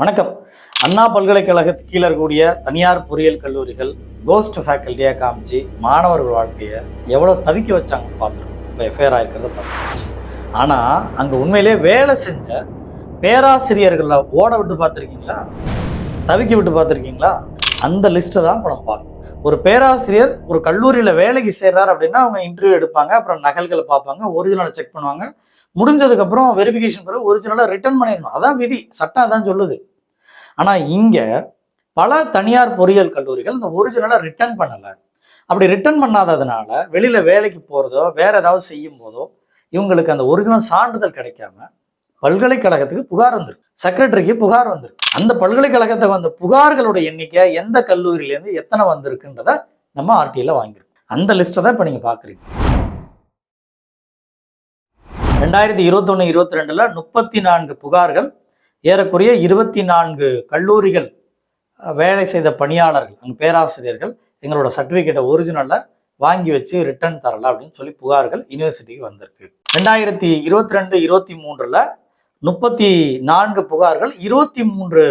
வணக்கம். அண்ணா பல்கலைக்கழகத்துக்கு கீழே இருக்கக்கூடிய தனியார் பொறியியல் கல்லூரிகள் கோஸ்ட் ஃபேக்கல்ட்டியாக காமிச்சு மாணவர்கள் வாழ்க்கையை எவ்வளோ தவிக்க வச்சாங்க பார்த்துருக்கோம். இப்போ எஃப்ஐஆர் ஆகிருக்கிறத பார்த்துருக்கோம். ஆனால் அங்கே உண்மையிலே வேலை செஞ்ச பேராசிரியர்களை ஓட விட்டு பார்த்துருக்கீங்களா? தவிக்க விட்டு பார்த்துருக்கீங்களா? அந்த லிஸ்ட்டை தான் இப்போ நம்ம பார்க்கணும். ஒரு பேராசிரியர் ஒரு கல்லூரியில் வேலைக்கு சேர்றாரு அப்படின்னா அவங்க இன்டர்வியூ எடுப்பாங்க அப்புறம் நகல்களை பார்ப்பாங்க ஒரிஜினலை செக் பண்ணுவாங்க. முடிஞ்சதுக்கப்புறம் வெரிஃபிகேஷன் பிறகு ஒரிஜினலாக ரிட்டர்ன் பண்ணிடணும். அதான் விதி. சட்டம் அதான் சொல்லுது. ஆனால் இங்கே பல தனியார் பொறியியல் கல்லூரிகள் இந்த ஒரிஜினலை ரிட்டர்ன் பண்ணலை. அப்படி ரிட்டர்ன் பண்ணாததுனால வெளியில் வேலைக்கு போகிறதோ வேறு ஏதாவது செய்யும் போதோ இவங்களுக்கு அந்த ஒரிஜினல் சான்றிதழ் கிடைக்காம பல்கலைக்கழகத்துக்கு புகார் வந்திருக்கு. செக்ரட்டரிக்கு புகார் வந்திருக்கு. அந்த பல்கலைக்கழகத்தை வந்த புகார்களுடைய எண்ணிக்கை எந்த கல்லூரியிலேருந்து எத்தனை வந்திருக்குன்றத நம்ம ஆர்டியில் வாங்கியிருக்கோம். அந்த லிஸ்ட்டை தான் இப்போ நீங்கள் பார்க்குறீங்க. ரெண்டாயிரத்தி இருபத்தொன்று இருபத்தி ரெண்டில் முப்பத்தி நான்கு புகார்கள் ஏறக்குறைய இருபத்தி நான்கு கல்லூரிகள் வேலை செய்த பணியாளர்கள் அங்கே பேராசிரியர்கள் எங்களோட சர்டிஃபிகேட்டை ஒரிஜினலை வாங்கி வச்சு ரிட்டர்ன் தரல அப்படின்னு சொல்லி புகார்கள் யூனிவர்சிட்டிக்கு வந்திருக்கு. ரெண்டாயிரத்தி இருபத்தி ரெண்டு இருபத்தி மூன்றில் முப்பத்தி நான்கு புகார்கள் இருபத்தி மூன்று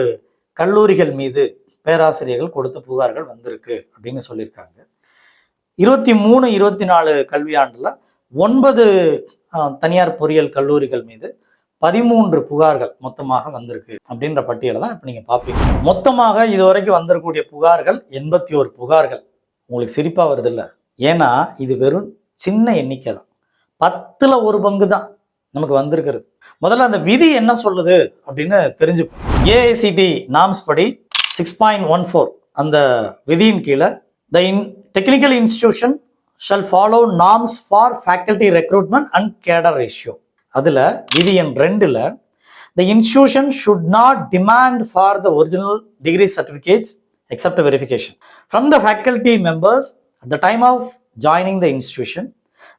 கல்லூரிகள் மீது பேராசிரியர்கள் கொடுத்த புகார்கள் வந்திருக்கு அப்படின்னு சொல்லியிருக்காங்க. இருபத்தி மூணு இருபத்தி நாலு கல்வியாண்டில் ஒன்பது தனியார் பொறியியல் கல்லூரிகள் மீது பதிமூன்று புகார்கள் மொத்தமாக வந்திருக்கு அப்படின்ற பட்டியலை தான் இப்போ நீங்கள் பார்ப்பீங்க மொத்தமாக இதுவரைக்கும் வந்திருக்கக்கூடிய புகார்கள் எண்பத்தி ஒரு புகார்கள். உங்களுக்கு சிரிப்பாக வருது இல்லை ஏன்னா இது வெறும் சின்ன எண்ணிக்கை தான். பத்தில் ஒரு பங்கு தான் நமக்கு வந்திருக்கிறது. முதல்ல அந்த விதி என்ன சொல்லுது அப்படின்னு தெரிஞ்சுப்போம். ஏஐசிடி நாம்ஸ் படி சிக்ஸ் பாயிண்ட் ஒன் ஃபோர் அந்த விதியின் கீழே the in technical institution shall follow norms for faculty recruitment and cadre ratio அதில் விதி எண் ரெண்டில் the institution should not demand for the original degree certificates except verification from the faculty members at the time of joining the institution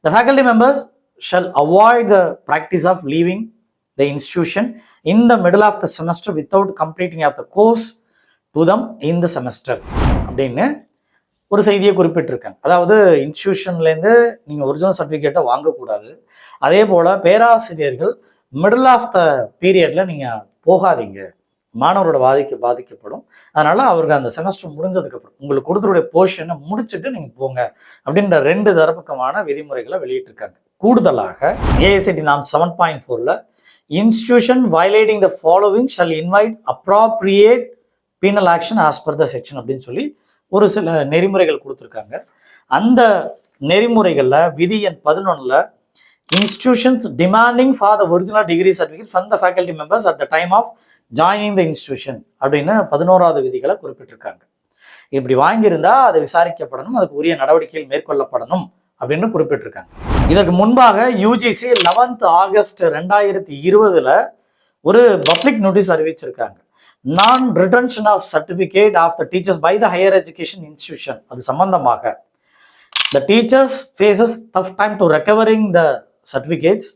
the faculty members shall avoid the practice of leaving the institution in the middle of the semester without completing of the course to them in the semester அப்படின்னு ஒரு செய்தியை குறிப்பிட்டிருக்காங்க. அதாவது இன்ஸ்டியூஷன்லேருந்து நீங்கள் original சர்டிஃபிகேட்டை வாங்கக்கூடாது. அதே போல் பேராசிரியர்கள் மிடில் ஆஃப் த பீரியடில் நீங்கள் போகாதீங்க. மாணவரோட பாதிக்க பாதிக்கப்படும். அதனால் அவருக்கு அந்த செமஸ்டர் முடிஞ்சதுக்கப்புறம் உங்களுக்கு கொடுத்துருடைய போர்ஷனை முடிச்சுட்டு நீங்கள் போங்க அப்படின்ற ரெண்டு தரப்பக்கமான விதிமுறைகளை வெளியிட்டிருக்காங்க. கூடுதலாக ஏஐசிடி நாம் செவன் பாயிண்ட் ஃபோரில் institution violating the following shall invite appropriate penal action as per the section அப்படின்னு சொல்லி ஒரு சில நெறிமுறைகள் கொடுத்துருக்காங்க. அந்த நெறிமுறைகளில் விதி எண் பதினொன்றில் institutions demanding for the original degree certificate from the faculty members at the time of joining the institution அப்படின்னு பதினோராவது விதிகளை குறிப்பிட்டிருக்காங்க. இப்படி வாங்கியிருந்தா அது விசாரிக்கப்படணும் அதுக்கு உரிய நடவடிக்கைகள் மேற்கொள்ளப்படணும் அப்படின்னு குறிப்பிட்டிருக்காங்க. இதற்கு முன்பாக யூஜிசி லெவன்த் ஆகஸ்ட் ரெண்டாயிரத்தி இருபதுல ஒரு பப்ளிக் நோட்டீஸ் அறிவிச்சிருக்காங்க. நான் retention of certificate of the teachers by the higher education institution அது சம்பந்தமாக. The teachers faces tough time to recovering the certificates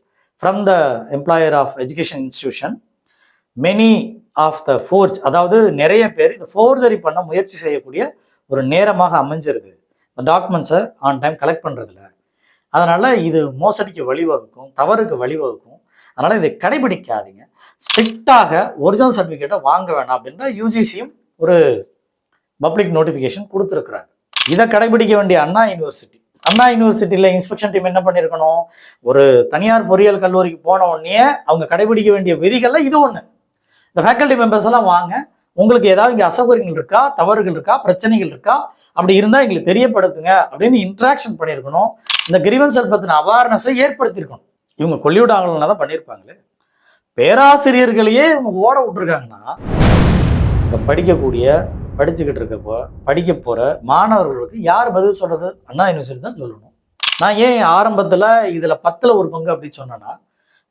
from the employer of education institution many of the forge அதாவது நிறைய பேர் இந்த forgery பண்ண முயற்சி செய்யக்கூடிய ஒரு நேரமாக அமைஞ்சிருது. இந்த டாக்குமெண்ட்ஸை ஆன் டைம் கலெக்ட் பண்ணுறதில்ல அதனால் இது மோசடிக்கு வழிவகுக்கும் தவறுக்கு வழிவகுக்கும். அதனால் இதை கடைபிடிக்காதீங்க. ஸ்ட்ரிக்டாக ஒரிஜினல் சர்டிஃபிகேட்டை வாங்க வேணாம் அப்படின்ற யூஜிசியும் ஒரு பப்ளிக் நோட்டிஃபிகேஷன் கொடுத்துருக்குறாங்க. இதை கடைபிடிக்க வேண்டிய அண்ணா யூனிவர்சிட்டி அண்ணா யூனிவர்சிட்டியில் இன்ஸ்பெக்ஷன் டீம் என்ன பண்ணியிருக்கணும் ஒரு தனியார் பொறியியல் கல்லூரிக்கு போன உடனே அவங்க கடைபிடிக்க வேண்டிய விதிகளில் இது ஒன்று இந்த ஃபேக்கல்டி மெம்பர்ஸ் எல்லாம் வாங்க. உங்களுக்கு ஏதாவது இங்கே அசௌகரியங்கள் இருக்கா? தவறுகள் இருக்கா? பிரச்சனைகள் இருக்கா? அப்படி இருந்தால் எங்களுக்கு தெரியப்படுத்துங்க அப்படின்னு இன்ட்ராக்ஷன் பண்ணியிருக்கணும் இந்த கிரிவன்சல் பற்றின அவேர்னஸை ஏற்படுத்தியிருக்கணும் இவங்க கொல்லிவிடாங்களா தான் பண்ணியிருப்பாங்களே. பேராசிரியர்களையே இவங்க ஓட விட்டுருக்காங்கன்னா இந்த படிக்கக்கூடிய படிச்சுக்கிட்டு இருக்கப்போ படிக்க போகிற மாணவர்களுக்கு யார் பதில் சொல்கிறது அண்ணா யூனிவர்சிட்டி தான் சொல்லணும். நான் ஏன் ஆரம்பத்தில் இதில் பத்தில் ஒரு பங்கு அப்படி சொன்னேன்னா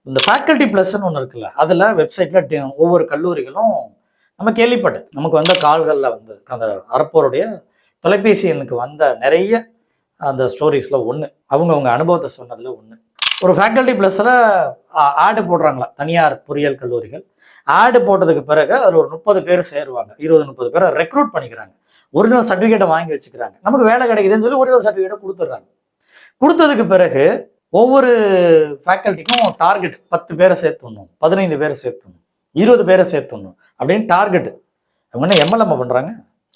இந்த ஃபேக்கல்ட்டி ப்ளஸ்ன்னு ஒன்று இருக்குல்ல அதில் வெப்சைட்டில் ஒவ்வொரு கல்லூரிகளும் நம்ம கேள்விப்பட்டது. நமக்கு வந்த கால்களில் வந்து அந்த அறப்போருடைய தொலைபேசி எண்ணுக்கு வந்த நிறைய அந்த ஸ்டோரிஸில் ஒன்று அவங்கவுங்க அனுபவத்தை சொன்னதில் ஒன்று ஒரு ஃபேக்கல்டி ப்ளஸில் ஆடு போடுறாங்களா? தனியார் பொறியியல் கல்லூரிகள். ஆடு போட்டதுக்கு பிறகு அதில் ஒரு முப்பது பேர் சேருவாங்க. இருபது முப்பது பேரை ரெக்ரூட் பண்ணிக்கிறாங்க. ஒரிஜினல் சர்டிஃபிகேட்டை வாங்கி வச்சுக்கிறாங்க. நமக்கு வேலை கிடைக்குதுன்னு சொல்லி ஒரிஜினல் சர்டிஃபிகேட்டை கொடுத்துட்றாங்க. கொடுத்ததுக்கு பிறகு ஒவ்வொரு ஃபேக்கல்ட்டிக்கும் டார்கெட் பத்து பேரை சேர்த்துடணும் பதினைந்து பேரை சேர்த்துணும் இருபது பேரை சேர்த்துடணும் அப்படின்னு டார்கெட் அவங்க என்ன எம்எல்எம் பண்ணுறாங்க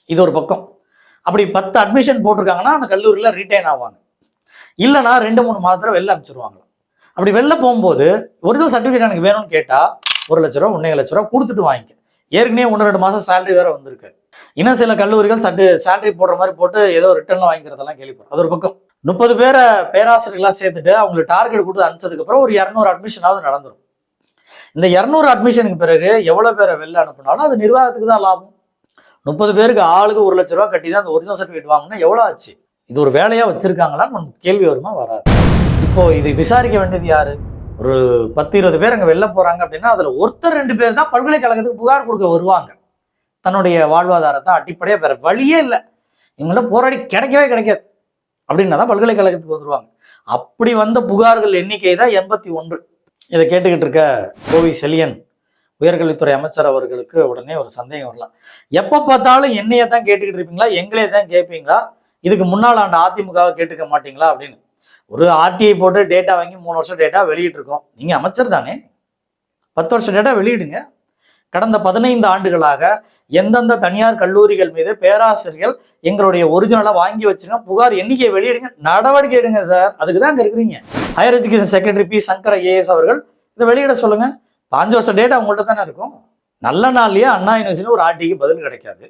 இது ஒரு பக்கம். அப்படி பத்து அட்மிஷன் போட்டிருக்காங்கன்னா அந்த கல்லூரியில் ரிட்டைன் ஆவாங்க. இல்லைன்னா ரெண்டு மூணு மாதத்தில் வெளில அனுப்பிச்சிருவாங்களாம். அப்படி வெளில போகும்போது ஒரிஜினல் சர்டிஃபிகேட் எனக்கு வேணும்னு கேட்டால் ஒரு லட்ச ரூபா ஒன்றே லட்ச ரூபா கொடுத்துட்டு வாங்கிக்க. ஏற்கனவே ஒன்று ரெண்டு மாதம் சேலரி வேறு வந்திருக்கு. இன்னும் சில கல்லூரிகள் சட்டு சேலரி போடுற மாதிரி போட்டு ஏதோ ரிட்டர்னில் வாங்கிக்கிறதெல்லாம் கேள்விப்படும். அது ஒரு பக்கம். முப்பது பேரை பேராசிரியர்களாக சேர்த்துட்டு அவங்களுக்கு டார்கெட் கொடுத்து அனுப்பிச்சதுக்கப்புறம் ஒரு இரநூறு அட்மிஷனாவது நடந்துடும் இந்த இரநூறு அட்மிஷனுக்கு பிறகு எவ்வளோ பேரை வெளில அனுப்புனாலும் அது நிர்வாகத்துக்கு தான் லாபம். முப்பது பேருக்கு ஆளுக்கு ஒரு லட்ச ரூபா கட்டி தான் அந்த ஒரிஜினல் சர்டிஃபிகேட் வாங்கினா எவ்வளோ ஆச்சு? இது ஒரு வேலையாக வச்சுருக்காங்களான்னு நமக்கு கேள்வி வருமா வராது. இப்போ இது விசாரிக்க வேண்டியது யாரு? ஒரு பத்து இருபது பேர் அங்கே வெளில போறாங்க அப்படின்னா அதுல ஒருத்தர் ரெண்டு பேர் தான் பல்கலைக்கழகத்துக்கு புகார் கொடுக்க வருவாங்க. தன்னுடைய வாழ்வாதாரத்தை அடிப்படையாக வேற வழியே இல்லை. இவங்கள போராடி கிடைக்கவே கிடைக்காது. அப்படின்னா தான் பல்கலைக்கழகத்துக்கு வந்துருவாங்க. அப்படி வந்த புகார்கள் எண்ணிக்கை தான் எண்பத்தி ஒன்று. இதை கேட்டுக்கிட்டு இருக்க கோவி செலியன் உயர்கல்வித்துறை அமைச்சர் அவர்களுக்கு உடனே ஒரு சந்தேகம் வரலாம். எப்போ பார்த்தாலும் என்னைய தான் கேட்டுக்கிட்டு இருப்பீங்களா? எங்களே தான் கேட்பீங்களா? இதுக்கு முன்னால் ஆண்டு அதிமுகவை கேட்டுக்க மாட்டீங்களா? அப்படின்னு. ஒரு ஆர்டிஐ போட்டு டேட்டா வாங்கி மூணு வருஷம் டேட்டா வெளியிட்டிருக்கோம் நீங்கள் அமைச்சர் தானே? பத்து வருஷம் டேட்டா வெளியிடுங்க. கடந்த பதினைந்து ஆண்டுகளாக எந்தெந்த தனியார் கல்லூரிகள் மீது பேராசிரியர்கள் எங்களுடைய ஒரிஜினலாக வாங்கி வச்சுருங்க புகார் எண்ணிக்கையை வெளியிடுங்க. நடவடிக்கை எடுங்க சார் அதுக்கு தான் அங்கே இருக்கிறீங்க. Higher education secretary P Shankar AS அவர்கள் இதை வெளியிட சொல்லுங்கள் பாஞ்சு வருஷம் டேட்டா உங்கள்கிட்ட தானே இருக்கும்? நல்ல நாள்லயே அண்ணா யூனிவர்சிட்டியில் ஒரு ஆர்டிக்கு பதில் கிடைக்காது.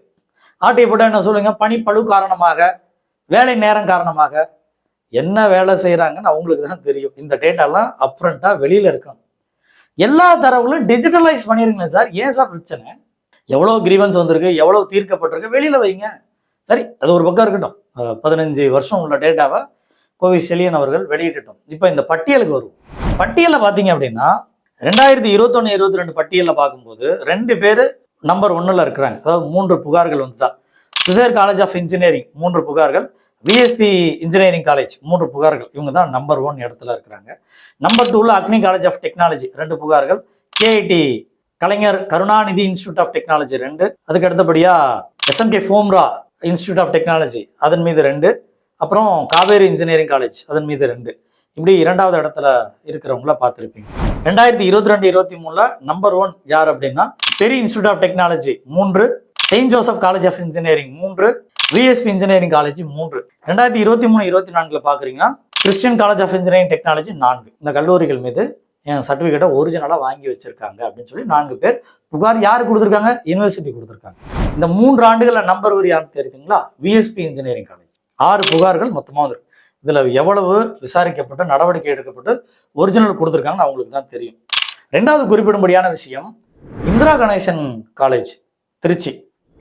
ஆர்டிஐ போட்டால் என்ன சொல்லுங்கள் பனிப்பழு காரணமாக வேலை நேரம் காரணமாக என்ன வேலை செய்கிறாங்கன்னு அவங்களுக்கு தான் தெரியும். இந்த டேட்டாலாம் அப்ரண்ட்டாக வெளியில் இருக்கணும். எல்லா தரவுகளும் டிஜிட்டலைஸ் பண்ணிருங்களேன் சார். ஏன் சார் பிரச்சனை? எவ்வளோ கிரீவன்ஸ் வந்திருக்கு எவ்வளோ தீர்க்கப்பட்டிருக்கு வெளியில் வைங்க. சரி அது ஒரு பக்கம் இருக்கட்டும். பதினஞ்சு வருஷம் உள்ள டேட்டாவை கோவி செலியன் அவர்கள் வெளியிட்டுட்டோம். இப்போ இந்த பட்டியலுக்கு வருவோம். பட்டியலில் பார்த்தீங்க அப்படின்னா ரெண்டாயிரத்தி இருபத்தொன்று இருபத்தி ரெண்டு பட்டியலில் பார்க்கும்போது ரெண்டு பேர் நம்பர் ஒன்றில் இருக்கிறாங்க. அதாவது மூன்று புகார்கள் வந்து தான் சுசேர் காலேஜ் ஆஃப் இன்ஜினியரிங் மூன்று புகார்கள் விஎஸ்பி இன்ஜினியரிங் காலேஜ் மூன்று புகார்கள். இவங்க தான் நம்பர் ஒன் இடத்துல இருக்கிறாங்க. நம்பர் டூவில் அக்னி காலேஜ் ஆஃப் டெக்னாலஜி ரெண்டு புகார்கள். KIT Kalaignar Karunanidhi institute of technology ரெண்டு. அதுக்கு அடுத்தபடியாக SMK Fomra institute of technology அதன் மீது ரெண்டு. அப்புறம் காவேரி இன்ஜினியரிங் காலேஜ் அதன் மீது ரெண்டு. இப்படி இரண்டாவது இடத்துல இருக்கிறவங்கள பார்த்துருப்பீங்க. ரெண்டாயிரத்தி இருபத்தி ரெண்டு இருபத்தி மூணுல நம்பர் ஒன் யார் அப்படின்னா பெரிய இன்ஸ்டியூட் ஆஃப் டெக்னாலஜி மூன்று. Saint Joseph college of engineering மூன்று. விஎஸ்பி இன்ஜினியரிங் காலேஜ் மூன்று. ரெண்டாயிரத்தி இருபத்தி மூணு இருபத்தி நான்குல பாக்குறீங்கன்னா Christian college of engineering technology நான்கு. இந்த கல்லூரிகள் மீது என் சர்டிஃபிகேட்டை ஒரிஜினலாக வாங்கி வச்சிருக்காங்க அப்படின்னு சொல்லி நான்கு பேர் புகார் யார் கொடுத்துருக்காங்க? யூனிவர்சிட்டி கொடுத்துருக்காங்க. இந்த மூன்று ஆண்டுகளில் நம்பர் ஒரு யாருன்னு தெரியுதுங்களா? விஎஸ்பி இன்ஜினியரிங் காலேஜ் ஆறு புகார்கள் மொத்தமாக வந்துருக்கு. இதில் எவ்வளவு விசாரிக்கப்பட்டு நடவடிக்கை எடுக்கப்பட்டு ஒரிஜினல் கொடுத்துருக்காங்கன்னு அவங்களுக்கு தான் தெரியும். ரெண்டாவது குறிப்பிடும்படியான விஷயம் Indira Ganesan college Trichy.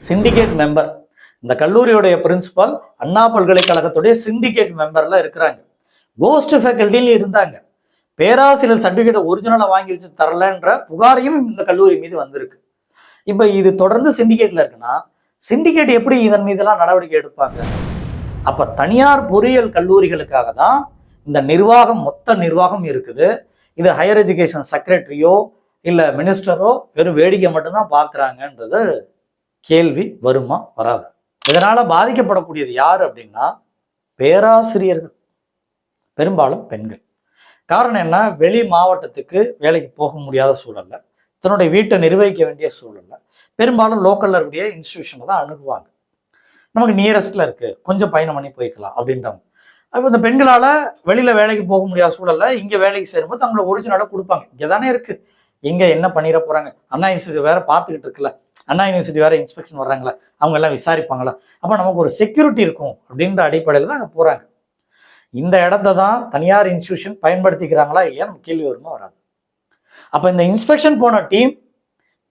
Syndicate member இந்த கல்லூரியுடைய பிரின்சிபால் அண்ணா பல்கலைக்கழகத்துடைய சிண்டிகேட் மெம்பர்ல இருக்கிறாங்க. கோஸ்ட் ஃபேக்கல்ட்டின்னு இருந்தாங்க. பேராசிரியர் சர்டிஃபிகேட் ஒரிஜினலாக வாங்கி வச்சு தரலன்ற புகாரையும் இந்த கல்லூரி மீது வந்திருக்கு. இப்போ இது தொடர்ந்து சிண்டிகேட்ல இருக்குன்னா சிண்டிகேட் எப்படி இதன் மீதெல்லாம் நடவடிக்கை எடுப்பாங்க? அப்போ தனியார் பொறியியல் கல்லூரிகளுக்காக தான் இந்த நிர்வாகம் மொத்த நிர்வாகம் இருக்குது. இது ஹையர் எஜுகேஷன் செக்ரட்டரியோ இல்லை மினிஸ்டரோ வெறும் வேடிக்கை மட்டும்தான் பார்க்குறாங்கன்றது கேள்வி வருமா வராது? இதனால பாதிக்கப்படக்கூடியது யார் அப்படின்னா பேராசிரியர்கள். பெரும்பாலும் பெண்கள். காரணம் என்ன? வெளி மாவட்டத்துக்கு வேலைக்கு போக முடியாத சூழல்ல. தன்னுடைய வீட்டை நிர்வகிக்க வேண்டிய சூழல்ல. பெரும்பாலும் லோக்கல்ல இருக்கக்கூடிய இன்ஸ்டிடியூஷனை தான் அணுகுவாங்க. நமக்கு நியரஸ்ட்ல இருக்கு. கொஞ்சம் பயணம் பண்ணி போய்க்கலாம் அப்படின்றவங்க அப்போ இந்த பெண்களால் வெளியில் வேலைக்கு போக முடியாத சூழல்ல இங்கே வேலைக்கு சேரும்போது தங்களோட ஒரிஜினலாக கொடுப்பாங்க. இங்கே தானே இருக்குது எங்க என்ன பண்ணிட போறாங்க? அண்ணா யூனிவர்சிட்டி வேற பார்த்துக்கிட்டு இருக்குல்ல. அண்ணா யூனிவர்சிட்டி வேற இன்ஸ்பெக்ஷன் வர்றாங்களா? அவங்க எல்லாம் விசாரிப்பாங்களா? அப்போ நமக்கு ஒரு செக்யூரிட்டி இருக்கும் அப்படின்ற அடிப்படையில் தான் அங்கே போறாங்க. இந்த இடத்த தான் தனியார் இன்ஸ்டியூஷன் பயன்படுத்திக்கிறாங்களா இல்லையா? நம்ம கேள்வி வருமா வராது. அப்போ இந்த இன்ஸ்பெக்ஷன் போன டீம்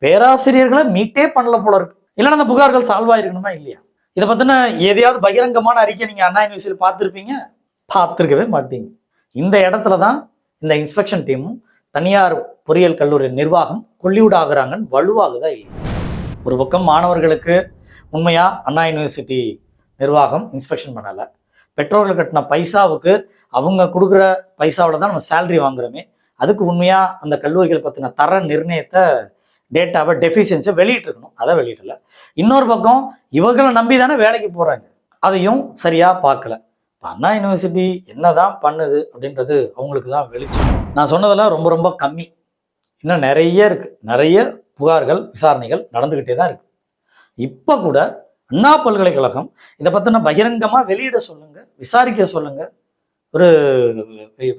பேராசிரியர்களை மீட்டே பண்ணல போல இருக்கு. இல்லைன்னா அந்த புகார்கள் சால்வ் ஆயிருக்கணுமா இல்லையா? இதை பத்தின எதையாவது பகிரங்கமான அறிக்கை நீங்க அண்ணா யூனிவர்சிட்டி பார்த்துருப்பீங்க? பார்த்துருக்கவே மாட்டீங்க. இந்த இடத்துல தான் இந்த இன்ஸ்பெக்ஷன் டீமும் தனியார் பொறியியல் கல்லூரி நிர்வாகம் கொள்ளிவிட ஆகுறாங்கன்னு வலுவாகுதா இல்லை ஒரு பக்கம் மாணவர்களுக்கு உண்மையாக அண்ணா யூனிவர்சிட்டி நிர்வாகம் இன்ஸ்பெக்ஷன் பண்ணலை. பெற்றோர்கள் கட்டின பைசாவுக்கு அவங்க கொடுக்குற பைசாவில் தான் நம்ம சேல்ரி வாங்குறோமே. அதுக்கு உண்மையாக அந்த கல்லூரிகள் பற்றின தர நிர்ணயத்தை டேட்டாவை டெஃபிஷியன்ஸை வெளியிட்டிருக்கணும் அதை வெளியிடல. இன்னொரு பக்கம் இவங்களை நம்பி தானே வேலைக்கு போகிறாங்க அதையும் சரியாக பார்க்கல. இப்போ அண்ணா யூனிவர்சிட்டி என்னதான் பண்ணுது அப்படின்றது அவங்களுக்கு தான் வெளிச்சம். நான் சொன்னதெல்லாம் ரொம்ப ரொம்ப கம்மி. இன்னும் நிறைய இருக்குது நிறைய புகார்கள் விசாரணைகள் நடந்துக்கிட்டே தான் இருக்குது இப்போ கூட அண்ணா பல்கலைக்கழகம் இதை பற்றின பகிரங்கமாக வெளியிட சொல்லுங்கள் விசாரிக்க சொல்லுங்கள் ஒரு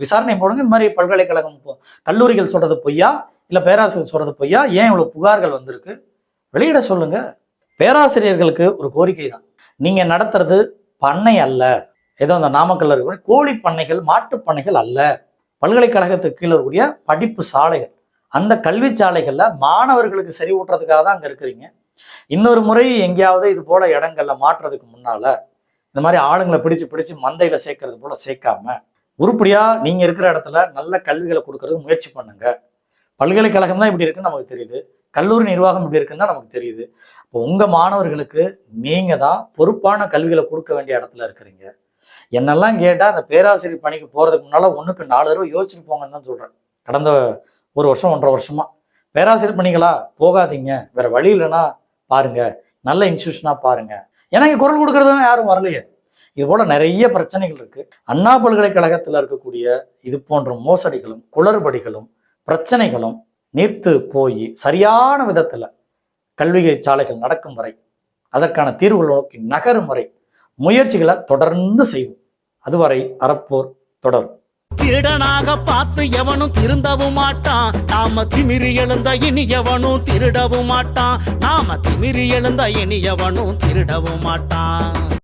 விசாரணை போடுங்க. இந்த மாதிரி பல்கலைக்கழகம் கல்லூரிகள் சொல்கிறது பொய்யா? இல்லை பேராசிரியர் சொல்கிறது பொய்யா? ஏன் இவ்வளோ புகார்கள் வந்திருக்கு? வெளியிட சொல்லுங்கள் பேராசிரியர்களுக்கு ஒரு கோரிக்கை தான். நீங்கள் நடத்துறது பண்ணை அல்ல. ஏதோ அந்த நாமக்கல்ல இருக்கிற கோழி பண்ணைகள் மாட்டு பண்ணைகள் அல்ல. பல்கலைக்கழகத்துக்கு கீழே இருக்கக்கூடிய படிப்பு சாலைகள். அந்த கல்வி சாலைகளில் மாணவர்களுக்கு சரி ஊட்டுறதுக்காக தான் அங்கே இருக்கிறீங்க. இன்னொரு முறை எங்கேயாவது இது போல இடங்கள்ல மாற்றுறதுக்கு முன்னால இந்த மாதிரி ஆளுங்களை பிடிச்சு பிடிச்சு மந்தையில சேர்க்கறது போல சேர்க்காம உருப்படியா நீங்க இருக்கிற இடத்துல நல்ல கல்விகளை கொடுக்கறதுக்கு முயற்சி பண்ணுங்க. பல்கலைக்கழகம் தான் இப்படி இருக்குன்னு நமக்கு தெரியுது. கல்லூரி நிர்வாகம் இப்படி இருக்குன்னு தான் நமக்கு தெரியுது. இப்போ உங்க மாணவர்களுக்கு நீங்க தான் பொறுப்பான கல்விகளை கொடுக்க வேண்டிய இடத்துல இருக்கிறீங்க. என்னெல்லாம் கேட்டால் அந்த பேராசிரியர் பணிக்கு போகிறதுக்கு முன்னால் ஒன்றுக்கு நாலு தடவை யோசிச்சுட்டு போங்கன்னு தான் சொல்கிறேன் கடந்த ஒரு வருஷம் ஒன்றரை வருஷமா. பேராசிரியர் பணிகளா போகாதீங்க. வேற வழி இல்லைன்னா பாருங்க. நல்ல இன்ஸ்டியூஷனாக பாருங்க. ஏன்னா இங்கே குரல் கொடுக்குறதும் யாரும் வரலையே. இது போல நிறைய பிரச்சனைகள் இருக்கு. அண்ணா பல்கலைக்கழகத்தில் இருக்கக்கூடிய இது போன்ற மோசடிகளும் குளறுபடிகளும் பிரச்சனைகளும் நீர்த்து போய் சரியான விதத்தில் கல்வி சாலைகள் நடக்கும் வரை அதற்கான தீர்வுகள் நோக்கி நகரும் வரை முயற்சிகளை தொடர்ந்து செய்வோம். அதுவரை அறப்போர் தொடரும். திருடனாக பார்த்து எவனும் திருந்தவும் மாட்டான். நாம திமிரி எழுந்த இனி எவனும் திருடவும் மாட்டான். நாம திமிரி எழுந்த இனி எவனும் திருடவும் மாட்டான்.